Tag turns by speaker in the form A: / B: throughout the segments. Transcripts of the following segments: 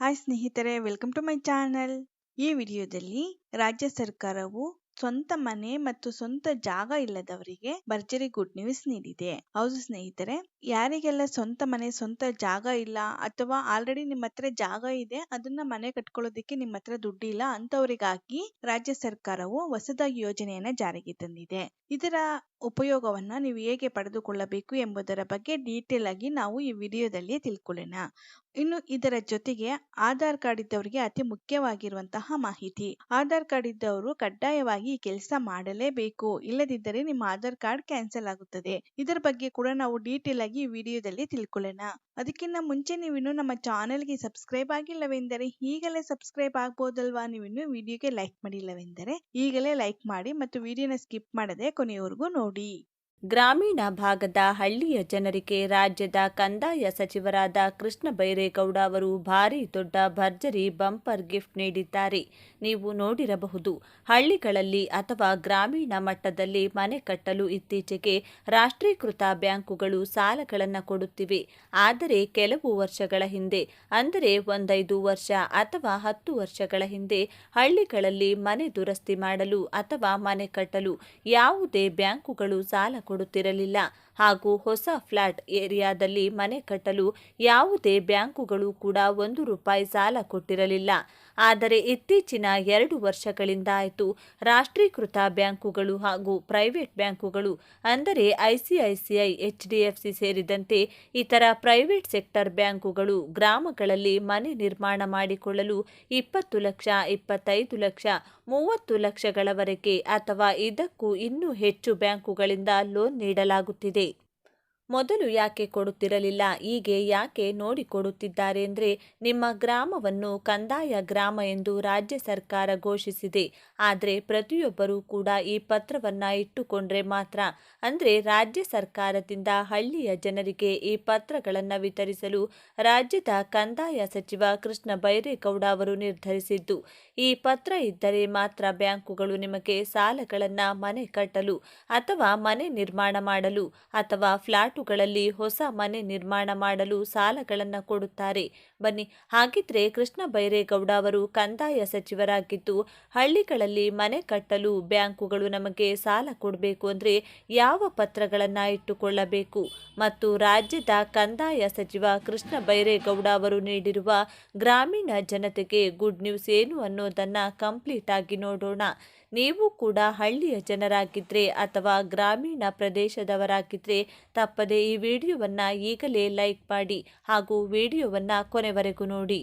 A: Hi ಸ್ನೇಹಿತರೆ, welcome to my channel. ಈ ವಿಡಿಯೋದಲ್ಲಿ ರಾಜ್ಯ ಸರ್ಕಾರವು ಸ್ವಂತ ಮನೆ ಮತ್ತು ಸ್ವಂತ ಜಾಗ ಇಲ್ಲದವರಿಗೆ ಭರ್ಜರಿ ಗುಡ್ ನ್ಯೂಸ್ ನೀಡಿದೆ. ಹೌದು ಸ್ನೇಹಿತರೆ, ಯಾರಿಗೆಲ್ಲ ಸ್ವಂತ ಮನೆ, ಸ್ವಂತ ಜಾಗ ಇಲ್ಲ ಅಥವಾ ಆಲ್ರೆಡಿ ನಿಮ್ಮ ಹತ್ರ ಜಾಗ ಇದೆ, ಅದನ್ನ ಮನೆ ಕಟ್ಕೊಳ್ಳೋದಕ್ಕೆ ನಿಮ್ಮ ಹತ್ರ ದುಡ್ಡು ಇಲ್ಲ ಅಂತವರಿಗಾಗಿ ರಾಜ್ಯ ಸರ್ಕಾರವು ಹೊಸದಾಗಿ ಯೋಜನೆಯನ್ನ ಜಾರಿಗೆ ತಂದಿದೆ. ಇದರ ಉಪಯೋಗವನ್ನ ನೀವು ಹೇಗೆ ಪಡೆದುಕೊಳ್ಳಬೇಕು ಎಂಬುದರ ಬಗ್ಗೆ ಡೀಟೇಲ್ ಆಗಿ ನಾವು ಈ ವಿಡಿಯೋದಲ್ಲಿ ತಿಳ್ಕೊಳ್ಳೋಣ. ಇನ್ನು ಇದರ ಜೊತೆಗೆ ಆಧಾರ್ ಕಾರ್ಡ್ ಇದ್ದವರಿಗೆ ಅತಿ ಮುಖ್ಯವಾಗಿರುವಂತಹ ಮಾಹಿತಿ. ಆಧಾರ್ ಕಾರ್ಡ್ ಇದ್ದವರು ಕಡ್ಡಾಯವಾಗಿ ಈ ಕೆಲಸ ಮಾಡಲೇಬೇಕು. ಇಲ್ಲದಿದ್ದರೆ ನಿಮ್ಮ ಆಧಾರ್ ಕಾರ್ಡ್ ಕ್ಯಾನ್ಸಲ್ ಆಗುತ್ತದೆ. ಇದರ ಬಗ್ಗೆ ಕೂಡ ನಾವು ಡೀಟೇಲ್ ಆಗಿ ಈ ವಿಡಿಯೋದಲ್ಲಿ ತಿಳ್ಕೊಳ್ಳೋಣ. ಅದಕ್ಕಿಂತ ಮುಂಚೆ ನೀವಿನ್ನು ನಮ್ಮ ಚಾನೆಲ್ಗೆ ಸಬ್ಸ್ಕ್ರೈಬ್ ಆಗಿಲ್ಲವೆಂದರೆ ಈಗಲೇ ಸಬ್ಸ್ಕ್ರೈಬ್ ಆಗ್ಬೋದಲ್ವಾ ನೀವಿನ್ನು ವಿಡಿಯೋಗೆ ಲೈಕ್ ಮಾಡಿಲ್ಲವೆಂದರೆ ಈಗಲೇ ಲೈಕ್ ಮಾಡಿ ಮತ್ತು ವಿಡಿಯೋನ ಸ್ಕಿಪ್ ಮಾಡದೆ ಕೊನೆಯವರೆಗೂ ನೋಡಿ.
B: ಗ್ರಾಮೀಣ ಭಾಗದ ಹಳ್ಳಿಯ ಜನರಿಗೆ ರಾಜ್ಯದ ಕಂದಾಯ ಸಚಿವರಾದ ಕೃಷ್ಣ ಬೈರೇಗೌಡ ಅವರು ಭಾರಿ ದೊಡ್ಡ ಭರ್ಜರಿ ಬಂಪರ್ ಗಿಫ್ಟ್ ನೀಡಿದ್ದಾರೆ. ನೀವು ನೋಡಿರಬಹುದು, ಹಳ್ಳಿಗಳಲ್ಲಿ ಅಥವಾ ಗ್ರಾಮೀಣ ಮಟ್ಟದಲ್ಲಿ ಮನೆ ಕಟ್ಟಲು ಇತ್ತೀಚೆಗೆ ರಾಷ್ಟ್ರೀಕೃತ ಬ್ಯಾಂಕುಗಳು ಸಾಲಗಳನ್ನು ಕೊಡುತ್ತಿವೆ. ಆದರೆ ಕೆಲವು ವರ್ಷಗಳ ಹಿಂದೆ, ಅಂದರೆ ಒಂದೈದು ವರ್ಷ ಅಥವಾ ಹತ್ತು ವರ್ಷಗಳ ಹಿಂದೆ, ಹಳ್ಳಿಗಳಲ್ಲಿ ಮನೆ ದುರಸ್ತಿ ಮಾಡಲು ಅಥವಾ ಮನೆ ಕಟ್ಟಲು ಯಾವುದೇ ಬ್ಯಾಂಕುಗಳು ಸಾಲ ಕೊಡುತ್ತಿರಲಿಲ್ಲ. ಹಾಗೂ ಹೊಸ ಫ್ಲಾಟ್ ಏರಿಯಾದಲ್ಲಿ ಮನೆ ಕಟ್ಟಲು ಯಾವುದೇ ಬ್ಯಾಂಕುಗಳು ಕೂಡ ಒಂದು ರೂಪಾಯಿ ಸಾಲ ಕೊಟ್ಟಿರಲಿಲ್ಲ. ಆದರೆ ಇತ್ತೀಚಿನ ಎರಡು ವರ್ಷಗಳಿಂದ ಆಯಿತು. ರಾಷ್ಟ್ರೀಕೃತ ಬ್ಯಾಂಕುಗಳು ಹಾಗೂ ಪ್ರೈವೇಟ್ ಬ್ಯಾಂಕುಗಳು, ಅಂದರೆ ಐಸಿಐಸಿಐ, ಎಚ್ ಡಿ ಸೇರಿದಂತೆ ಇತರ ಪ್ರೈವೇಟ್ ಸೆಕ್ಟರ್ ಬ್ಯಾಂಕುಗಳು ಗ್ರಾಮಗಳಲ್ಲಿ ಮನೆ ನಿರ್ಮಾಣ ಮಾಡಿಕೊಳ್ಳಲು ಇಪ್ಪತ್ತು ಲಕ್ಷ, ಇಪ್ಪತ್ತೈದು ಲಕ್ಷ, ಮೂವತ್ತು ಲಕ್ಷಗಳವರೆಗೆ ಅಥವಾ ಇದಕ್ಕೂ ಇನ್ನೂ ಹೆಚ್ಚು ಬ್ಯಾಂಕುಗಳಿಂದ ಲೋನ್ ನೀಡಲಾಗುತ್ತಿದೆ. ಮೊದಲು ಯಾಕೆ ಕೊಡುತ್ತಿರಲಿಲ್ಲ, ಹೀಗೆ ಯಾಕೆ ನೋಡಿಕೊಡುತ್ತಿದ್ದಾರೆ ಅಂದರೆ ನಿಮ್ಮ ಗ್ರಾಮವನ್ನು ಕಂದಾಯ ಗ್ರಾಮ ಎಂದು ರಾಜ್ಯ ಸರ್ಕಾರ ಘೋಷಿಸಿದೆ. ಆದರೆ ಪ್ರತಿಯೊಬ್ಬರೂ ಕೂಡ ಈ ಪತ್ರವನ್ನು ಇಟ್ಟುಕೊಂಡ್ರೆ ಮಾತ್ರ. ಅಂದರೆ ರಾಜ್ಯ ಸರ್ಕಾರದಿಂದ ಹಳ್ಳಿಯ ಜನರಿಗೆ ಈ ಪತ್ರಗಳನ್ನು ವಿತರಿಸಲು ರಾಜ್ಯದ ಕಂದಾಯ ಸಚಿವ ಕೃಷ್ಣ ಬೈರೇಗೌಡ ಅವರು ನಿರ್ಧರಿಸಿದ್ದು. ಈ ಪತ್ರ ಇದ್ದರೆ ಮಾತ್ರ ಬ್ಯಾಂಕುಗಳು ನಿಮಗೆ ಸಾಲಗಳನ್ನು ಮನೆ ಕಟ್ಟಲು ಅಥವಾ ಮನೆ ನಿರ್ಮಾಣ ಮಾಡಲು ಅಥವಾ ಫ್ಲಾಟುಗಳಲ್ಲಿ ಹೊಸ ಮನೆ ನಿರ್ಮಾಣ ಮಾಡಲು ಸಾಲಗಳನ್ನು ಕೊಡುತ್ತಾರೆ. ಬನ್ನಿ, ಹಾಗಿದ್ರೆ ಕೃಷ್ಣ ಬೈರೇಗೌಡ ಅವರು ಕಂದಾಯ ಸಚಿವರಾಗಿದ್ದು, ಹಳ್ಳಿಗಳಲ್ಲಿ ಮನೆ ಕಟ್ಟಲು ಬ್ಯಾಂಕುಗಳು ನಮಗೆ ಸಾಲ ಕೊಡಬೇಕು ಅಂದರೆ ಯಾವ ಪತ್ರಗಳನ್ನು ಇಟ್ಟುಕೊಳ್ಳಬೇಕು? ಮತ್ತು ರಾಜ್ಯದ ಕಂದಾಯ ಸಚಿವ ಕೃಷ್ಣ ಬೈರೇಗೌಡ ಅವರು ನೀಡಿರುವ ಗ್ರಾಮೀಣ ಜನತೆಗೆ ಗುಡ್ ನ್ಯೂಸ್ ಏನು ಅನ್ನೋದನ್ನು ಕಂಪ್ಲೀಟ್ ಆಗಿ ನೋಡೋಣ. ನೀವು ಕೂಡ ಹಳ್ಳಿಯ ಜನರಾಗಿದ್ದರೆ ಅಥವಾ ಗ್ರಾಮೀಣ ಪ್ರದೇಶದವರಾಗಿದ್ದರೆ ತಪ್ಪದೆ ಈ ವಿಡಿಯೋವನ್ನು ಈಗಲೇ ಲೈಕ್ ಮಾಡಿ ಹಾಗೂ ವಿಡಿಯೋವನ್ನು ಕೊನೆವರೆಗೂ ನೋಡಿ.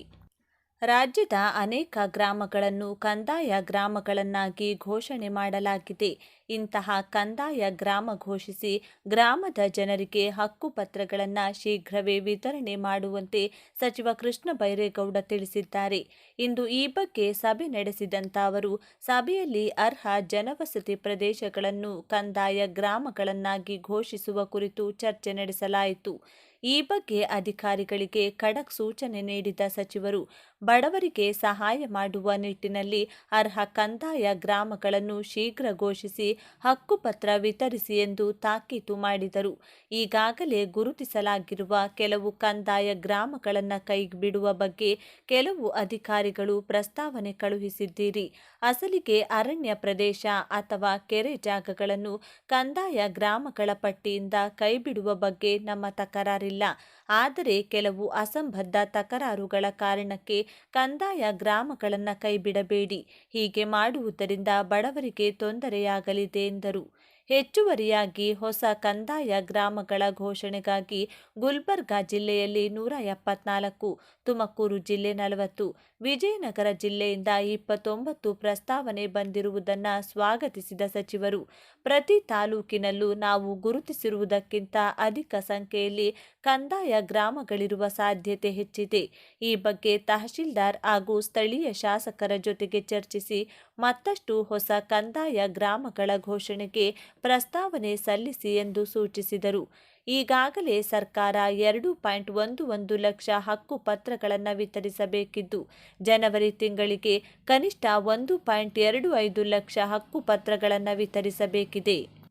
B: ರಾಜ್ಯದ ಅನೇಕ ಗ್ರಾಮಗಳನ್ನು ಕಂದಾಯ ಗ್ರಾಮಗಳನ್ನಾಗಿ ಘೋಷಣೆ ಮಾಡಲಾಗಿದೆ. ಇಂತಹ ಕಂದಾಯ ಗ್ರಾಮ ಘೋಷಿಸಿ ಗ್ರಾಮದ ಜನರಿಗೆ ಹಕ್ಕುಪತ್ರಗಳನ್ನು ಶೀಘ್ರವೇ ವಿತರಣೆ ಮಾಡುವಂತೆ ಸಚಿವ ಕೃಷ್ಣ ಬೈರೇಗೌಡ ತಿಳಿಸಿದ್ದಾರೆ. ಇಂದು ಈ ಬಗ್ಗೆ ಸಭೆ ನಡೆಸಿದಂತ ಅವರು, ಸಭೆಯಲ್ಲಿ ಅರ್ಹ ಜನವಸತಿ ಪ್ರದೇಶಗಳನ್ನು ಕಂದಾಯ ಗ್ರಾಮಗಳನ್ನಾಗಿ ಘೋಷಿಸುವ ಕುರಿತು ಚರ್ಚೆ ನಡೆಸಲಾಯಿತು. ಈ ಬಗ್ಗೆ ಅಧಿಕಾರಿಗಳಿಗೆ ಖಡಕ್ ಸೂಚನೆ ನೀಡಿದ ಸಚಿವರು, ಬಡವರಿಗೆ ಸಹಾಯ ಮಾಡುವ ನಿಟ್ಟಿನಲ್ಲಿ ಅರ್ಹ ಕಂದಾಯ ಗ್ರಾಮಗಳನ್ನು ಶೀಘ್ರ ಘೋಷಿಸಿ ಹಕ್ಕುಪತ್ರ ವಿತರಿಸಿ ಎಂದು ತಾಕೀತು ಮಾಡಿದರು. ಈಗಾಗಲೇ ಗುರುತಿಸಲಾಗಿರುವ ಕೆಲವು ಕಂದಾಯ ಗ್ರಾಮಗಳನ್ನು ಕೈಬಿಡುವ ಬಗ್ಗೆ ಕೆಲವು ಅಧಿಕಾರಿಗಳು ಪ್ರಸ್ತಾವನೆ ಕಳುಹಿಸಿದ್ದೀರಿ. ಅಸಲಿಗೆ ಅರಣ್ಯ ಪ್ರದೇಶ ಅಥವಾ ಕೆರೆ ಜಾಗಗಳನ್ನು ಕಂದಾಯ ಗ್ರಾಮಗಳ ಪಟ್ಟಿಯಿಂದ ಕೈಬಿಡುವ ಬಗ್ಗೆ ನಮ್ಮ ತಕರಾರಿಲ್ಲ. ಆದರೆ ಕೆಲವು ಅಸಂಬದ್ಧ ತಕರಾರುಗಳ ಕಾರಣಕ್ಕೆ ಕಂದಾಯ ಗ್ರಾಮಗಳನ್ನು ಕೈಬಿಡಬೇಡಿ. ಹೀಗೆ ಮಾಡುವುದರಿಂದ ಬಡವರಿಗೆ ತೊಂದರೆಯಾಗಲಿದೆ ಎಂದರು. ಹೆಚ್ಚುವರಿಯಾಗಿ ಹೊಸ ಕಂದಾಯ ಗ್ರಾಮಗಳ ಘೋಷಣೆಗಾಗಿ ಗುಲ್ಬರ್ಗಾ ಜಿಲ್ಲೆಯಲ್ಲಿ ನೂರ ಎಪ್ಪತ್ನಾಲ್ಕು, ತುಮಕೂರು ಜಿಲ್ಲೆ ನಲವತ್ತು, ವಿಜಯನಗರ ಜಿಲ್ಲೆಯಿಂದ ಇಪ್ಪತ್ತೊಂಬತ್ತು ಪ್ರಸ್ತಾವನೆ ಬಂದಿರುವುದನ್ನು ಸ್ವಾಗತಿಸಿದ ಸಚಿವರು. ಪ್ರತಿ ತಾಲೂಕಿನಲ್ಲೂ ನಾವು ಗುರುತಿಸಿರುವುದಕ್ಕಿಂತ ಅಧಿಕ ಸಂಖ್ಯೆಯಲ್ಲಿ ಕಂದಾಯ ಗ್ರಾಮಗಳಿರುವ ಸಾಧ್ಯತೆ ಹೆಚ್ಚಿದೆ. ಈ ಬಗ್ಗೆ ತಹಶೀಲ್ದಾರ್ ಹಾಗೂ ಸ್ಥಳೀಯ ಶಾಸಕರ ಜೊತೆಗೆ ಚರ್ಚಿಸಿ ಮತ್ತಷ್ಟು ಹೊಸ ಕಂದಾಯ ಗ್ರಾಮಗಳ ಘೋಷಣೆಗೆ ಪ್ರಸ್ತಾವನೆ ಸಲ್ಲಿಸಿ ಎಂದು ಸೂಚಿಸಿದರು. ಈಗಾಗಲೇ ಸರ್ಕಾರ ಎರಡು ಪಾಯಿಂಟ್ ಒಂದು ಒಂದು ಲಕ್ಷ ಹಕ್ಕು ಪತ್ರಗಳನ್ನು ವಿತರಿಸಬೇಕಿದ್ದು, ಜನವರಿ ತಿಂಗಳಿಗೆ ಕನಿಷ್ಠ ಒಂದು ಪಾಯಿಂಟ್ ಎರಡು ಐದು ಲಕ್ಷ ಹಕ್ಕು ಪತ್ರಗಳನ್ನು ವಿತರಿಸಬೇಕಿದೆ.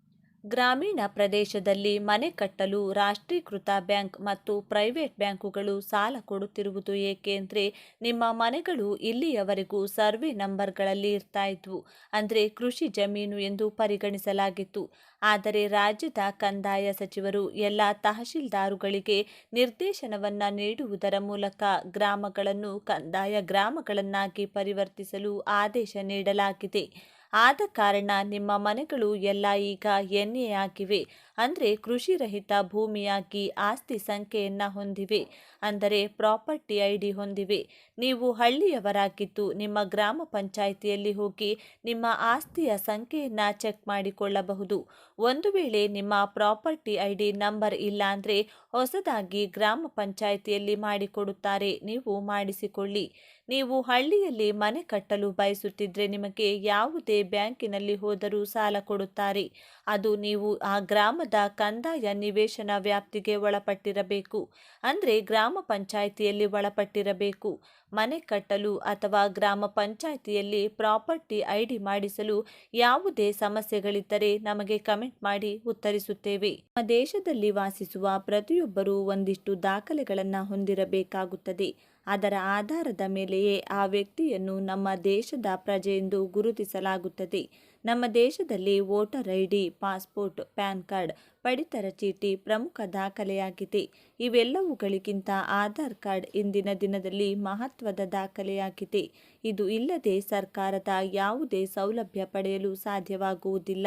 B: ಗ್ರಾಮೀಣ ಪ್ರದೇಶದಲ್ಲಿ ಮನೆ ಕಟ್ಟಲು ರಾಷ್ಟ್ರೀಕೃತ ಬ್ಯಾಂಕ್ ಮತ್ತು ಪ್ರೈವೇಟ್ ಬ್ಯಾಂಕುಗಳು ಸಾಲ ಕೊಡುತ್ತಿರುವುದು ಏಕೆಂದರೆ ನಿಮ್ಮ ಮನೆಗಳು ಇಲ್ಲಿಯವರೆಗೂ ಸರ್ವೆ ನಂಬರ್ಗಳಲ್ಲಿ ಇರ್ತಾ ಇದ್ವು ಅಂದರೆ ಕೃಷಿ ಜಮೀನು ಎಂದು ಪರಿಗಣಿಸಲಾಗಿತ್ತು. ಆದರೆ ರಾಜ್ಯದ ಕಂದಾಯ ಸಚಿವರು ಎಲ್ಲ ತಹಶೀಲ್ದಾರುಗಳಿಗೆ ನಿರ್ದೇಶನವನ್ನು ನೀಡುವುದರ ಮೂಲಕ ಗ್ರಾಮಗಳನ್ನು, ಕಂದಾಯ ಗ್ರಾಮಗಳನ್ನಾಗಿ ಪರಿವರ್ತಿಸಲು ಆದೇಶ ನೀಡಲಾಗಿದೆ. ಆದ ಕಾರಣ ನಿಮ್ಮ ಮನೆಗಳು ಎಲ್ಲ ಈಗ ಎನ್ ಎ ಆಗಿವೆ ಅಂದರೆ ಕೃಷಿ ರಹಿತ ಭೂಮಿಯಾಗಿ ಆಸ್ತಿ ಸಂಖ್ಯೆಯನ್ನು ಹೊಂದಿವೆ. ಅಂದರೆ ಪ್ರಾಪರ್ಟಿ ಐ ಡಿ ಹೊಂದಿವೆ. ನೀವು ಹಳ್ಳಿಯವರಾಗಿದ್ದು ನಿಮ್ಮ ಗ್ರಾಮ ಪಂಚಾಯಿತಿಯಲ್ಲಿ ಹೋಗಿ ನಿಮ್ಮ ಆಸ್ತಿಯ ಸಂಖ್ಯೆಯನ್ನು ಚೆಕ್ ಮಾಡಿಕೊಳ್ಳಬಹುದು. ಒಂದು ವೇಳೆ ನಿಮ್ಮ ಪ್ರಾಪರ್ಟಿ ಐ ಡಿ ನಂಬರ್ ಇಲ್ಲ ಅಂದರೆ ಹೊಸದಾಗಿ ಗ್ರಾಮ ಪಂಚಾಯಿತಿಯಲ್ಲಿ ಮಾಡಿಕೊಡುತ್ತಾರೆ. ನೀವು ಮಾಡಿಸಿಕೊಳ್ಳಿ. ನೀವು ಹಳ್ಳಿಯಲ್ಲಿ ಮನೆ ಕಟ್ಟಲು ಬಯಸುತ್ತಿದ್ದರೆ ನಿಮಗೆ ಯಾವುದೇ ಬ್ಯಾಂಕಿನಲ್ಲಿ ಹೋದರೂ ಸಾಲ ಕೊಡುತ್ತಾರೆ. ಅದು ನೀವು ಆ ಗ್ರಾಮದ ಕಂದಾಯ ನಿವೇಶನ ವ್ಯಾಪ್ತಿಗೆ ಒಳಪಟ್ಟಿರಬೇಕು. ಅಂದರೆ ಗ್ರಾಮ ಪಂಚಾಯಿತಿಯಲ್ಲಿ ಒಳಪಟ್ಟಿರಬೇಕು. ಮನೆ ಕಟ್ಟಲು ಅಥವಾ ಗ್ರಾಮ ಪಂಚಾಯಿತಿಯಲ್ಲಿ ಪ್ರಾಪರ್ಟಿ ಐಡಿ ಮಾಡಿಸಲು ಯಾವುದೇ ಸಮಸ್ಯೆಗಳಿದ್ದರೆ ನಮಗೆ ಕಮೆಂಟ್ ಮಾಡಿ ಉತ್ತರಿಸುತ್ತೇವೆ. ನಮ್ಮ ದೇಶದಲ್ಲಿ ವಾಸಿಸುವ ಪ್ರತಿಯೊಬ್ಬರೂ ಒಂದಿಷ್ಟು ದಾಖಲೆಗಳನ್ನು ಹೊಂದಿರಬೇಕಾಗುತ್ತದೆ. ಅದರ ಆಧಾರದ ಮೇಲೆಯೇ ಆ ವ್ಯಕ್ತಿಯನ್ನು ನಮ್ಮ ದೇಶದ ಪ್ರಜೆ ಎಂದು ಗುರುತಿಸಲಾಗುತ್ತದೆ. ನಮ್ಮ ದೇಶದಲ್ಲಿ voter ID, passport, PAN card, ಪಡಿತರ ಚೀಟಿ ಪ್ರಮುಖ ದಾಖಲೆಯಾಗಿದೆ. ಇವೆಲ್ಲವುಗಳಿಗಿಂತ ಆಧಾರ್ ಕಾರ್ಡ್ ಇಂದಿನ ದಿನದಲ್ಲಿ ಮಹತ್ವದ ದಾಖಲೆಯಾಗಿದೆ. ಇದು ಇಲ್ಲದೆ ಸರ್ಕಾರದ ಯಾವುದೇ ಸೌಲಭ್ಯ ಪಡೆಯಲು ಸಾಧ್ಯವಾಗುವುದಿಲ್ಲ.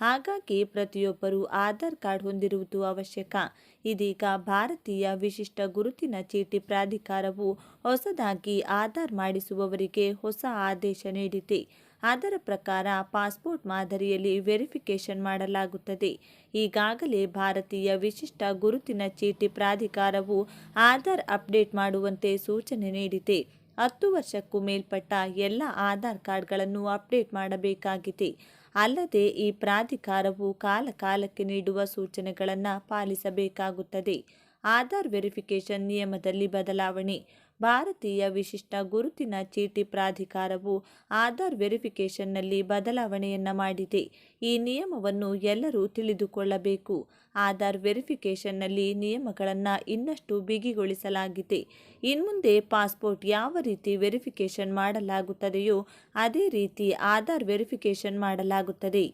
B: ಹಾಗಾಗಿ ಪ್ರತಿಯೊಬ್ಬರೂ ಆಧಾರ್ ಕಾರ್ಡ್ ಹೊಂದಿರುವುದು ಅವಶ್ಯಕ. ಇದೀಗ ಭಾರತೀಯ ವಿಶಿಷ್ಟ ಗುರುತಿನ ಚೀಟಿ ಪ್ರಾಧಿಕಾರವು ಹೊಸದಾಗಿ ಆಧಾರ್ ಮಾಡಿಸುವವರಿಗೆ ಹೊಸ ಆದೇಶ ನೀಡಿದೆ. ಅದರ ಪ್ರಕಾರ ಪಾಸ್ಪೋರ್ಟ್ ಮಾದರಿಯಲ್ಲಿ ವೆರಿಫಿಕೇಶನ್ ಮಾಡಲಾಗುತ್ತದೆ. ಈಗಾಗಲೇ ಭಾರತೀಯ ವಿಶಿಷ್ಟ ಗುರುತಿನ ಚೀಟಿ ಪ್ರಾಧಿಕಾರವು ಆಧಾರ್ ಅಪ್ಡೇಟ್ ಮಾಡುವಂತೆ ಸೂಚನೆ ನೀಡಿದೆ. ಹತ್ತು ವರ್ಷಕ್ಕೂ ಮೇಲ್ಪಟ್ಟ ಎಲ್ಲ ಆಧಾರ್ ಕಾರ್ಡ್ಗಳನ್ನು ಅಪ್ಡೇಟ್ ಮಾಡಬೇಕಾಗಿದೆ. ಅಲ್ಲದೆ ಈ ಪ್ರಾಧಿಕಾರವು ಕಾಲಕಾಲಕ್ಕೆ ನೀಡುವ ಸೂಚನೆಗಳನ್ನು ಪಾಲಿಸಬೇಕಾಗುತ್ತದೆ. ಆಧಾರ್ ವೆರಿಫಿಕೇಶನ್ ನಿಯಮದಲ್ಲಿ ಬದಲಾವಣೆ ಭಾರತೀಯ ವಿಶಿಷ್ಟ ಗುರುತಿನ ಚೀಟಿ ಪ್ರಾಧಿಕಾರವು ಆಧಾರ್ ವೆರಿಫಿಕೇಷನ್ನಲ್ಲಿ ಬದಲಾವಣೆಯನ್ನು ಮಾಡಿದೆ. ಈ ನಿಯಮವನ್ನು ಎಲ್ಲರೂ ತಿಳಿದುಕೊಳ್ಳಬೇಕು. ಆಧಾರ್ ವೆರಿಫಿಕೇಷನ್ನಲ್ಲಿ ನಿಯಮಗಳನ್ನು ಇನ್ನಷ್ಟು ಬಿಗಿಗೊಳಿಸಲಾಗಿದೆ. ಇನ್ಮುಂದೆ ಪಾಸ್ಪೋರ್ಟ್ ಯಾವ ರೀತಿ ವೆರಿಫಿಕೇಷನ್ ಮಾಡಲಾಗುತ್ತದೆಯೋ ಅದೇ ರೀತಿ ಆಧಾರ್ ವೆರಿಫಿಕೇಷನ್ ಮಾಡಲಾಗುತ್ತದೆ.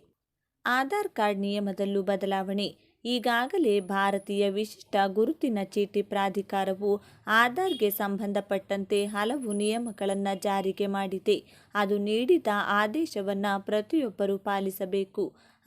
B: ಆಧಾರ್ ಕಾರ್ಡ್ ನಿಯಮದಲ್ಲೂ ಬದಲಾವಣೆ. ಈಗಾಗಲೇ ಭಾರತೀಯ ವಿಶಿಷ್ಟ ಗುರುತಿನ ಚೀಟಿ ಪ್ರಾಧಿಕಾರವು ಆಧಾರ್ಗೆ ಸಂಬಂಧಪಟ್ಟಂತೆ ಹಲವು ನಿಯಮಗಳನ್ನು ಜಾರಿಗೆ ಮಾಡಿದೆ. ಅದು ನೀಡಿದ ಆದೇಶವನ್ನು ಪ್ರತಿಯೊಬ್ಬರೂ ಪಾಲಿಸಬೇಕು.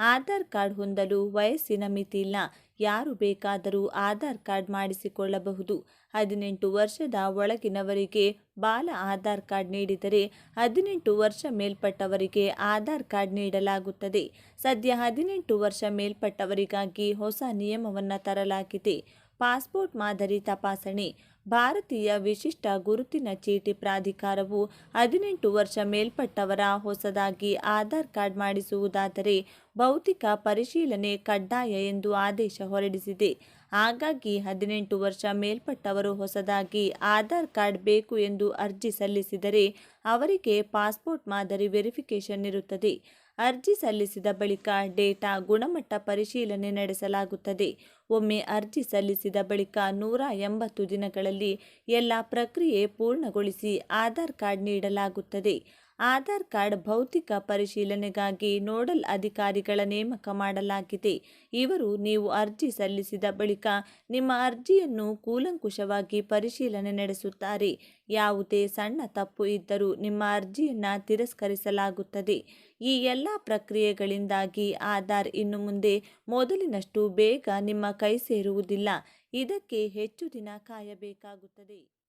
B: ಆಧಾರ್ ಕಾರ್ಡ್ ಹೊಂದಲು ವಯಸ್ಸಿನ ಮಿತಿ ಇಲ್ಲ. ಯಾರು ಬೇಕಾದರೂ ಆಧಾರ್ ಕಾರ್ಡ್ ಮಾಡಿಸಿಕೊಳ್ಳಬಹುದು. ಹದಿನೆಂಟು ವರ್ಷದ ಒಳಗಿನವರಿಗೆ ಬಾಲ ಆಧಾರ್ ಕಾರ್ಡ್ ನೀಡಿದರೆ ಹದಿನೆಂಟು ವರ್ಷ ಮೇಲ್ಪಟ್ಟವರಿಗೆ ಆಧಾರ್ ಕಾರ್ಡ್ ನೀಡಲಾಗುತ್ತದೆ. ಸದ್ಯ ಹದಿನೆಂಟು ವರ್ಷ ಮೇಲ್ಪಟ್ಟವರಿಗಾಗಿ ಹೊಸ ನಿಯಮವನ್ನು ತರಲಾಗಿದೆ. ಪಾಸ್ಪೋರ್ಟ್ ಮಾದರಿ ತಪಾಸಣೆ ಭಾರತೀಯ ವಿಶಿಷ್ಟ ಗುರುತಿನ ಚೀಟಿ ಪ್ರಾಧಿಕಾರವು ಹದಿನೆಂಟು ವರ್ಷ ಮೇಲ್ಪಟ್ಟವರ ಹೊಸದಾಗಿ ಆಧಾರ್ ಕಾರ್ಡ್ ಮಾಡಿಸುವುದಾದರೆ ಭೌತಿಕ ಪರಿಶೀಲನೆ ಕಡ್ಡಾಯ ಎಂದು ಆದೇಶ ಹೊರಡಿಸಿದೆ. ಹಾಗಾಗಿ ಹದಿನೆಂಟು ವರ್ಷ ಮೇಲ್ಪಟ್ಟವರು ಹೊಸದಾಗಿ ಆಧಾರ್ ಕಾರ್ಡ್ ಬೇಕು ಎಂದು ಅರ್ಜಿ ಸಲ್ಲಿಸಿದರೆ ಅವರಿಗೆ ಪಾಸ್ಪೋರ್ಟ್ ಮಾದರಿ ವೆರಿಫಿಕೇಷನ್ ಇರುತ್ತದೆ. ಅರ್ಜಿ ಸಲ್ಲಿಸಿದ ಬಳಿಕ ಡೇಟಾ ಗುಣಮಟ್ಟ ಪರಿಶೀಲನೆ ನಡೆಸಲಾಗುತ್ತದೆ. ಒಮ್ಮೆ ಅರ್ಜಿ ಸಲ್ಲಿಸಿದ ಬಳಿಕ ನೂರ ಎಂಬತ್ತು ದಿನಗಳಲ್ಲಿ ಎಲ್ಲ ಪ್ರಕ್ರಿಯೆ ಪೂರ್ಣಗೊಳಿಸಿ ಆಧಾರ್ ಕಾರ್ಡ್ ನೀಡಲಾಗುತ್ತದೆ. ಆಧಾರ್ ಕಾರ್ಡ್ ಭೌತಿಕ ಪರಿಶೀಲನೆಗಾಗಿ ನೋಡಲ್ ಅಧಿಕಾರಿಗಳ ನೇಮಕ ಮಾಡಲಾಗಿದೆ. ಇವರು ನೀವು ಅರ್ಜಿ ಸಲ್ಲಿಸಿದ ಬಳಿಕ ನಿಮ್ಮ ಅರ್ಜಿಯನ್ನು ಕೂಲಂಕುಷವಾಗಿ ಪರಿಶೀಲನೆ ನಡೆಸುತ್ತಾರೆ. ಯಾವುದೇ ಸಣ್ಣ ತಪ್ಪು ಇದ್ದರೂ ನಿಮ್ಮ ಅರ್ಜಿಯನ್ನು ತಿರಸ್ಕರಿಸಲಾಗುತ್ತದೆ. ಈ ಎಲ್ಲ ಪ್ರಕ್ರಿಯೆಗಳಿಂದಾಗಿ ಆಧಾರ್ ಇನ್ನು ಮುಂದೆ ಮೊದಲಿನಷ್ಟು ಬೇಗ ನಿಮ್ಮ ಕೈ ಸೇರುವುದಿಲ್ಲ. ಇದಕ್ಕೆ ಹೆಚ್ಚು ದಿನ ಕಾಯಬೇಕಾಗುತ್ತದೆ.